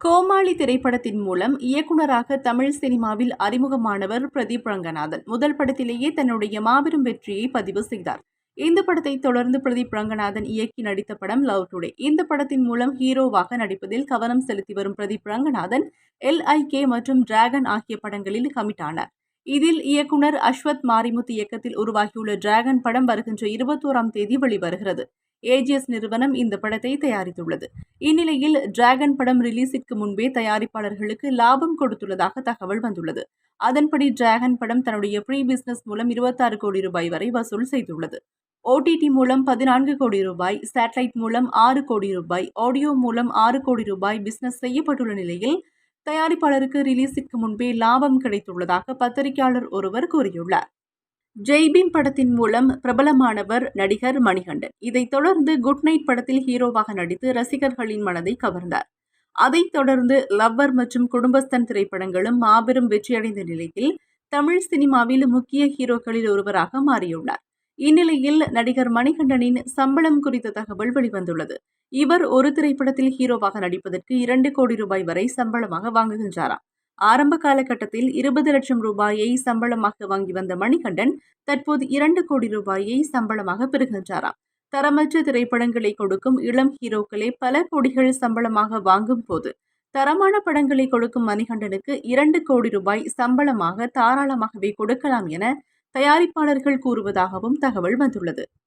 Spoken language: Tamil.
கோமாளி திரைப்படத்தின் மூலம் இயக்குனராக தமிழ் சினிமாவில் அறிமுகமானவர் பிரதீப் ரங்கநாதன். முதல் படத்திலேயே தன்னுடைய மாபெரும் வெற்றியை பதிவு செய்தார். இந்த படத்தை தொடர்ந்து பிரதீப் ரங்கநாதன் இயக்கி நடித்த படம் லவ் டுடே இந்த படத்தின் மூலம் ஹீரோவாக நடிப்பதில் கவனம் செலுத்தி வரும் பிரதீப் ரங்கநாதன் எல்ஐகே மற்றும் டிராகன் ஆகிய படங்களில் கமிட் ஆனார். இதில் இயக்குனர் அஸ்வத் மாரிமுத்து இயக்கத்தில் உருவாகியுள்ள டிராகன் படம் வருகின்ற இருபத்தோராம் தேதி வெளிவருகிறது. ஏஜிஎஸ் நிறுவனம் இந்த படத்தை தயாரித்துள்ளது. இந்நிலையில் டிராகன் படம் ரிலீஸிற்கு முன்பே தயாரிப்பாளர்களுக்கு லாபம் கொடுத்துள்ளதாக தகவல் வந்துள்ளது. அதன்படி டிராகன் படம் தன்னுடைய ப்ரீ பிசினஸ் மூலம் இருபத்தாறு கோடி ரூபாய் வரை வசூல் செய்துள்ளது. ஓடிடி மூலம் பதினான்கு கோடி ரூபாய் சேட்டலைட் மூலம் ஆறு கோடி ரூபாய் ஆடியோ மூலம் ஆறு கோடி ரூபாய் பிசினஸ் செய்யப்பட்டுள்ள நிலையில் தயாரிப்பாளருக்கு ரிலீஸிற்கு முன்பே லாபம் கிடைத்துள்ளதாக பத்திரிகையாளர் ஒருவர் கூறியுள்ளார். ஜெய்பீம் படத்தின் மூலம் பிரபலமானவர் நடிகர் மணிகண்டன். இதைத் தொடர்ந்து குட் நைட் படத்தில் ஹீரோவாக நடித்து ரசிகர்களின் மனதை கவர்ந்தார். அதைத் தொடர்ந்து லவ்வர் மற்றும் குடும்பஸ்தன் திரைப்படங்களும் மாபெரும் வெற்றியடைந்த நிலையில் தமிழ் சினிமாவில் முக்கிய ஹீரோக்களில் ஒருவராக மாறியுள்ளார். இந்நிலையில் நடிகர் மணிகண்டனின் சம்பளம் குறித்த தகவல் வெளிவந்துள்ளது. இவர் ஒரு திரைப்படத்தில் ஹீரோவாக நடிப்பதற்கு இரண்டு கோடி ரூபாய் வரை சம்பளமாக வாங்குகின்றாராம். ஆரம்ப காலகட்டத்தில் இருபது லட்சம் ரூபாயை சம்பளமாக வாங்கி வந்த மணிகண்டன் தற்போது இரண்டு கோடி ரூபாயை சம்பளமாக பெறுகின்றாராம். தரமற்ற திரைப்படங்களை கொடுக்கும் இளம் ஹீரோக்களே பல கோடிகள் சம்பளமாக வாங்கும் போது தரமான படங்களை கொடுக்கும் மணிகண்டனுக்கு இரண்டு கோடி ரூபாய் சம்பளமாக தாராளமாகவே கொடுக்கலாம் என தயாரிப்பாளர்கள் கூறுவதாகவும் தகவல் வந்துள்ளது.